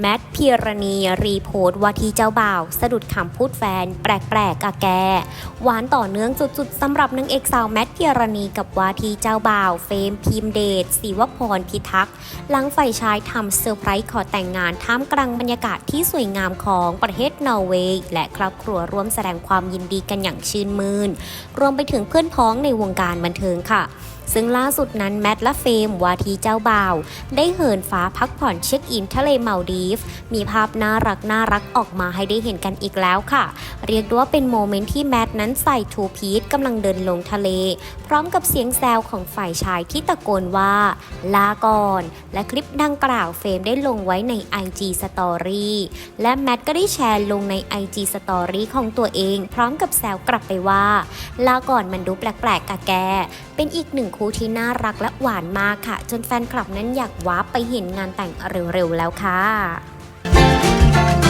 แมทพีรณีรีโพสต์ว่าที่เจ้าบ่าว สะดุดคำพูดแฟน แปลกๆอะแก หวานต่อเนื่องจุดๆสำหรับนางเอกสาวแมทพีรณีกับว่าที่เจ้าบ่าว เฟมพิมเดชศิวพรพิทักษ์หลังฝ่ายชายทำเซอร์ไพรส์ขอแต่งงานท่ามกลางบรรยากาศที่สวยงามของประเทศนอร์เวย์และครอบครัวร่วมแสดงความยินดีกันอย่างชื่นมื่นรวมไปถึงเพื่อนพ้องในวงการบันเทิงค่ะ ซึ่งล่าสุดนั้นแมทและเฟมวาทีเจ้าบ่าว ได้เหินฟ้าพักผ่อนเช็คอินทะเลมาลดีฟ มีภาพน่ารักน่ารักออกมาให้ได้เห็นกันอีกแล้วค่ะ เรียกว่าเป็นโมเมนต์ที่แมทนั้นใส่ทูพีทกำลังเดินลงทะเล พร้อมกับเสียงแซวของฝ่ายชายที่ตะโกนว่า ลาก่อน และคลิปดังกล่าวเฟมได้ลงไว้ใน IG Story และแมทก็ได้แชร์ลงใน IG Story ของตัวเอง พร้อมกับแซวกลับไปว่า ลาก่อนมันดูแปลกๆกะแก เป็นอีกหนึ่งคู่ที่น่ารักและหวานมากค่ะ จนแฟนคลับนั้นอยากว้าไปเห็นงานแต่งเร็วๆแล้วค่ะ